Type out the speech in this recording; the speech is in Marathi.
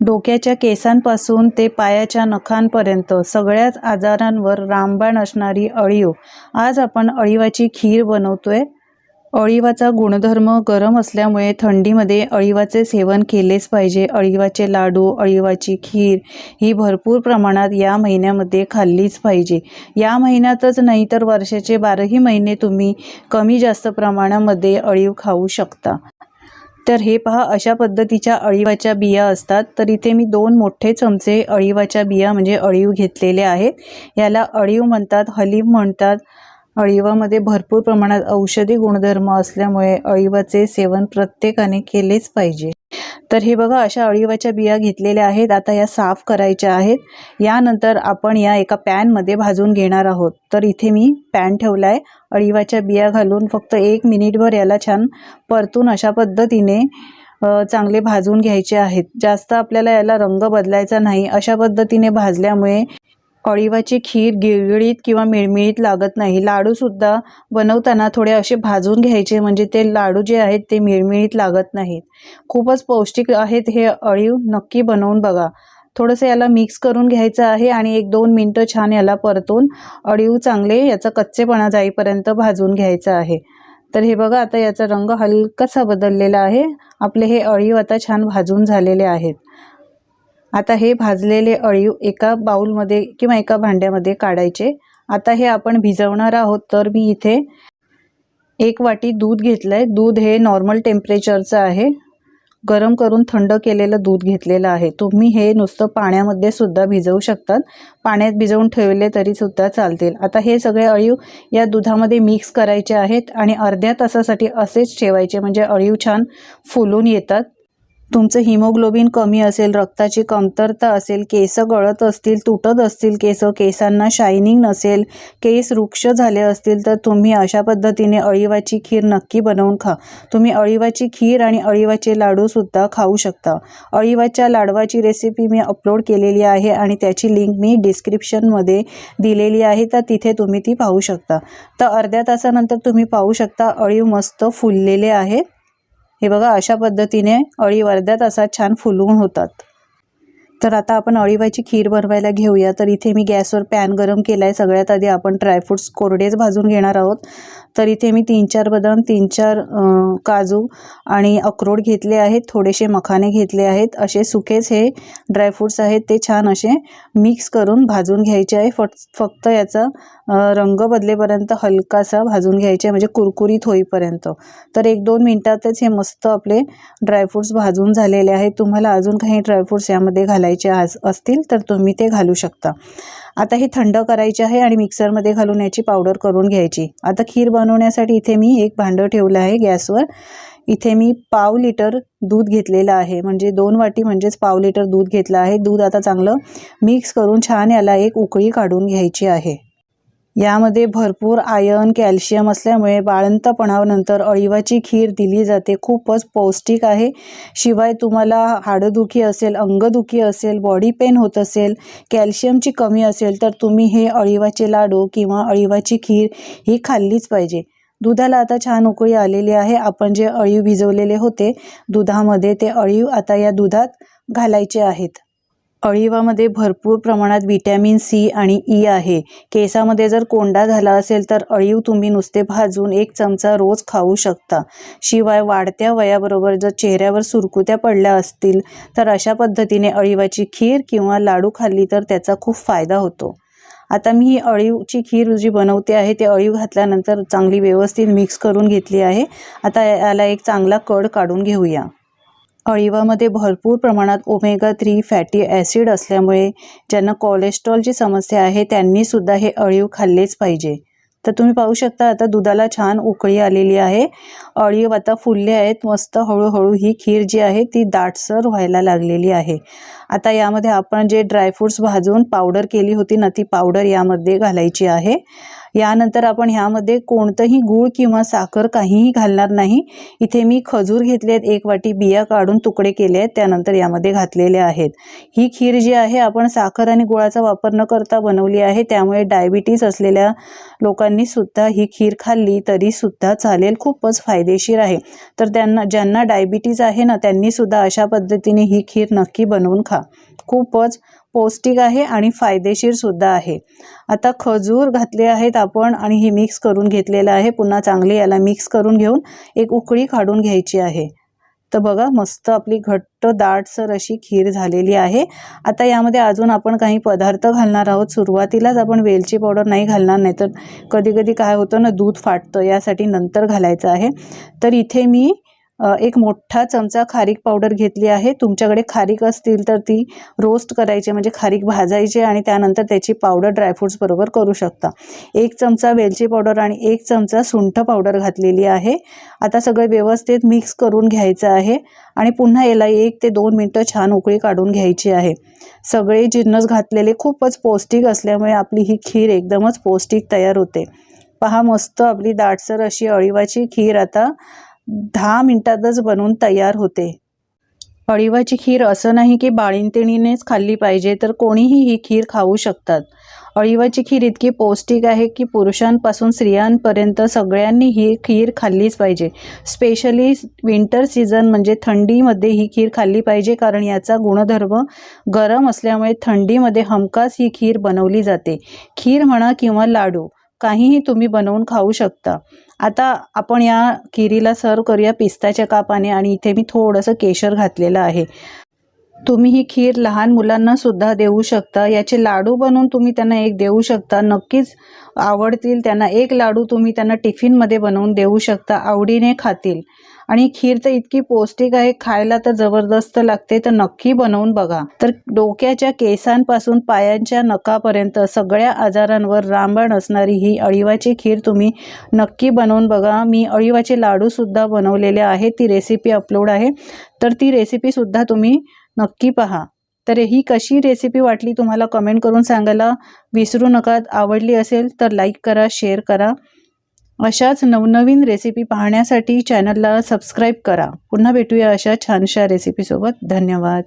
डोक्याच्या केसांपासून ते पायाच्या नखांपर्यंत सगळ्याच आजारांवर रामबाण असणारी अळीव. आज आपण अळीवाची खीर बनवतोय. अळीवाचा गुणधर्म गरम असल्यामुळे थंडीमध्ये अळीवाचे सेवन केलेच पाहिजे. अळीवाचे लाडू अळीवाची खीर ही भरपूर प्रमाणात या महिन्यामध्ये खाल्लीच पाहिजे. या महिन्यातच नाही तर वर्षाचे बाराही महिने तुम्ही कमी जास्त प्रमाणामध्ये अळीव खाऊ शकता. तर हे पहा अशा पद्धतीच्या अळीवाच्या बिया असतात. तर इथे मी दोन मोठे चमचे अळीवाच्या बिया म्हणजे अळीव घेतलेले आहेत. याला अळीव म्हणतात हलीम म्हणतात. अळीवामध्ये भरपूर प्रमाणात औषधी गुणधर्म असल्यामुळे अळीवाचे सेवन प्रत्येकाने केलेच पाहिजे. तर हे बघा अशा अळीवाच्या बिया घेतलेल्या आहेत. आता या साफ करायच्या आहेत. यानंतर आपण या एका पॅनमध्ये भाजून घेणार आहोत. तर इथे मी पॅन ठेवला आहे अळीवाच्या बिया घालून फक्त एक मिनिटभर याला छान परतून अशा पद्धतीने चांगले भाजून घ्यायचे आहेत. जास्त आपल्याला याला रंग बदलायचा नाही. अशा पद्धतीने भाजल्यामुळे अळीवाची खीर गिळगिळीत किंवा मिळमिळीत लागत नाही. लाडूसुद्धा बनवताना थोडे असे भाजून घ्यायचे म्हणजे ते लाडू जे आहेत ते मिळमिळीत लागत नाहीत. खूपच पौष्टिक आहेत हे अळीव नक्की बनवून बघा. थोडंसं याला मिक्स करून घ्यायचं आहे आणि एक दोन मिनटं छान याला परतून अळीव चांगले याचा कच्चेपणा जाईपर्यंत भाजून घ्यायचं आहे. तर हे बघा आता याचा रंग हलकासा बदललेला आहे. आपले हे अळीव आता छान भाजून झालेले आहेत. आता हे भाजलेले अळीव एका बाऊलमध्ये किंवा एका भांड्यामध्ये काढायचे. आता हे आपण भिजवणार आहोत तर मी इथे एक वाटी दूध घेतलं आहे दूध हे नॉर्मल टेम्परेचरचं आहे. गरम करून थंड केलेलं दूध घेतलेलं आहे. तुम्ही हे नुसतं पाण्यामध्ये सुद्धा भिजवू शकतात. पाण्यात भिजवून ठेवले तरी सुद्धा चालतील. आता हे सगळे अळीव या दुधामध्ये मिक्स करायचे आहेत आणि अर्ध्या तासासाठी असेच ठेवायचे. म्हणजे अळीव छान फुलून येतात. तुमचं हिमोग्लोबिन कमी असेल रक्ताची कमतरता असेल केस गळत असतील तुटत असतील केस केसांना शायनिंग नसेल केस वृक्ष झाले असतील तर तुम्ही अशा पद्धतीने अळीवाची खीर नक्की बनवून खा. तुम्ही अळीवाची खीर आणि अळीवाचे लाडूसुद्धा खाऊ शकता. अळीवाच्या लाडवाची रेसिपी मी अपलोड केलेली आहे आणि त्याची लिंक मी डिस्क्रिप्शनमध्ये दिलेली आहे तर तिथे तुम्ही ती पाहू शकता. तर अर्ध्या तासानंतर तुम्ही पाहू शकता अळीव मस्त फुललेले आहेत. हे बघा अशा पद्धतीने अळी अर्ध्या तासात छान फुलवून होतात. तर आता आपण अळीवाची खीर बनवायला घेऊया. तर इथे मी गॅसवर पॅन गरम केला आहे सगळ्यात आधी आपण ड्रायफ्रूट्स कोरडेच भाजून घेणार आहोत. तर इथे मी तीन चार बदाम तीन चार काजू आणि अक्रोड घेतले आहेत. थोडेसे मखाने घेतले आहेत. असे सुकेच हे ड्रायफ्रूट्स आहेत. ते छान असे मिक्स करून भाजून घ्यायचे आहे. फट फक्त याचा रंग बदलेपर्यंत हलकासा भाजून घ्यायचे आहे. म्हणजे कुरकुरीत होईपर्यंत. तर एक दोन मिनटातच हे मस्त आपले ड्रायफ्रूट्स भाजून झालेले आहेत. तुम्हाला अजून काही ड्रायफ्रूट्स यामध्ये घालायचे आस- असतील तर तुम्ही ते घालू शकता. आता हे थंड करायचे आहे आणि मिक्सरमध्ये घालून याची पावडर करून घ्यायची. आता खीर बनवण्यासाठी इथे मी एक भांडं ठेवलं आहे गॅसवर. इथे मी पाव लिटर दूध घेतलेलं आहे. म्हणजे दोन वाटी म्हणजेच पाव लिटर दूध घेतलं आहे. दूध आता चांगलं मिक्स करून छान याला एक उकळी काढून घ्यायची आहे. यामध्ये भरपूर आयर्न कॅल्शियम असल्यामुळे बाळंतपणानंतर अळिवाची खीर दिली जाते. खूपच पौष्टिक आहे. शिवाय तुम्हाला हाडंदुखी असेल अंगदुखी असेल बॉडी पेन होत असेल कॅल्शियमची कमी असेल तर तुम्ही हे अळीवाचे लाडू किंवा अळीवाची खीर ही खाल्लीच पाहिजे. दुधाला आता छान उकळी आलेली आहे. आपण जे अळीव भिजवलेले होते दुधामध्ये ते अळीव आता या दुधात घालायचे आहेत. अळीवामध्ये भरपूर प्रमाणात विटॅमिन सी आणि ई आहे. केसामध्ये जर कोंडा झाला असेल तर अळीव तुम्ही नुसते भाजून एक चमचा रोज खाऊ शकता. शिवाय वाढत्या वयाबरोबर जर चेहऱ्यावर सुरकुत्या पडल्या असतील तर अशा पद्धतीने अळीवाची खीर किंवा लाडू खाल्ली तर त्याचा खूप फायदा होतो. आता मी ही अळीवची खीर जी बनवते आहे ते अळीव घातल्यानंतर चांगली व्यवस्थित मिक्स करून घेतली आहे. आता याला एक चांगला कड काढून घेऊया. अळिवामध्ये भरपूर प्रमाणात ओमेगा थ्री फॅटी ॲसिड असल्यामुळे ज्यांना कोलेस्ट्रॉलची समस्या आहे त्यांनी सुद्धा हे अळीव खाल्लेच पाहिजे. तर तुम्ही पाहू शकता आता दुधाला छान उकळी आलेली आहे. अळीव आता फुलले आहेत मस्त हळूहळू ही खीर जी आहे ती दाटसर व्हायला लागलेली आहे. आता यामध्ये आपण जे ड्रायफ्रूट्स भाजून पावडर केली होती ना ती पावडर यामध्ये घालायची आहे. यानंतर आपण ह्यामध्ये कोणतंही गूळ किंवा साखर काहीही घालणार नाही. इथे मी खजूर घेतले आहेत एक वाटी बिया काढून तुकडे केले आहेत त्यानंतर यामध्ये घातलेले आहेत. ही खीर जी आहे आपण साखर आणि गुळाचा वापर न करता बनवली आहे. त्यामुळे डायबिटीज असलेल्या लोकांनी सुद्धा ही खीर खाल्ली तरी सुद्धा चालेल खूपच फायदेशीर आहे. तर त्यांना ज्यांना डायबिटीज आहे ना त्यांनी सुद्धा अशा पद्धतीने ही खीर नक्की बनवून खा. खूपच पौष्टिक आहे आणि फायदेशीरसुद्धा आहे. आता खजूर घातले आहेत आपण आणि हे मिक्स करून घेतलेलं आहे. पुन्हा चांगले याला मिक्स करून घेऊन एक उकळी काढून घ्यायची आहे. तर बघा मस्त आपली घट्ट दाटसर अशी खीर झालेली आहे. आता यामध्ये अजून आपण काही पदार्थ घालणार आहोत. सुरुवातीलाच आपण वेलची पावडर नाही घालणार नाही तर कधी कधी काय होतं ना दूध फाटतं यासाठी नंतर घालायचं आहे. तर इथे मी एक मोठा चमचा खारीक पावडर घेतली आहे. तुमच्याकडे खारीक असतील तर ती रोस्ट करायची म्हणजे खारीक भाजायची आणि त्यानंतर त्याची पावडर ड्रायफ्रुट्स बरोबर करू शकता. एक चमचा वेलची पावडर आणि एक चमचा सुंठ पावडर घातलेली आहे. आता सगळं व्यवस्थित मिक्स करून घ्यायचं आहे आणि पुन्हा याला एक ते दोन मिनटं छान उकळी काढून घ्यायची आहे. सगळे जिन्नस घातलेले खूपच पौष्टिक असल्यामुळे आपली ही खीर एकदमच पौष्टिक तयार होते. पहा मस्त आपली दाटसर अशी अळीवाची खीर आता दहा मिनिटातच बनवून तयार होते. अळीवाची खीर असं नाही की बाळिंतिणीनेच खाल्ली पाहिजे तर कोणीही ही खीर खाऊ शकतात. अळीवाची खीर इतकी पौष्टिक आहे की पुरुषांपासून स्त्रियांपर्यंत सगळ्यांनी ही खीर खाल्लीच पाहिजे. स्पेशली विंटर सीझन म्हणजे थंडीमध्ये ही खीर खाल्ली पाहिजे कारण याचा गुणधर्म गरम असल्यामुळे थंडीमध्ये हमखास ही खीर बनवली जाते. खीर म्हणा किंवा लाडू काहीही तुम्ही बनवून खाऊ शकता. आता आपण या खिरीला सर्व करूया पिस्ताच्या कापाने आणि इथे मी थोडंसं केशर घातलेलं आहे. तुम्ही ही खीर लहान मुलांना सुद्धा देऊ शकता. याचे लाडू बनवून तुम्ही त्यांना एक देऊ शकता. नक्कीच आवडतील त्यांना एक लाडू तुम्ही त्यांना टिफिनमध्ये बनवून देऊ शकता. आवडीने खातील. आणि खीर तर इतकी पौष्टिक आहे खायला तर जबरदस्त लागते तर नक्की बनवून बघा. तर डोक्याच्या केसांपासून पायांच्या नकापर्यंत सगळ्या आजारांवर रामबाण असणारी ही अळीवाची खीर तुम्ही नक्की बनवून बघा. मी अळीवाचे लाडूसुद्धा बनवलेले आहेत ती रेसिपी अपलोड आहे. तर ती रेसिपीसुद्धा तुम्ही नक्की पहा. तर ही कशी रेसिपी वाटली तुम्हाला कमेंट करून सांगायला विसरू नका. आवडली असेल तर लाईक करा शेअर करा. अशाच नवनवीन रेसिपी पाहण्यासाठी चॅनलला सबस्क्राईब करा. पुन्हा भेटूया अशा छानशा रेसिपीसोबत धन्यवाद.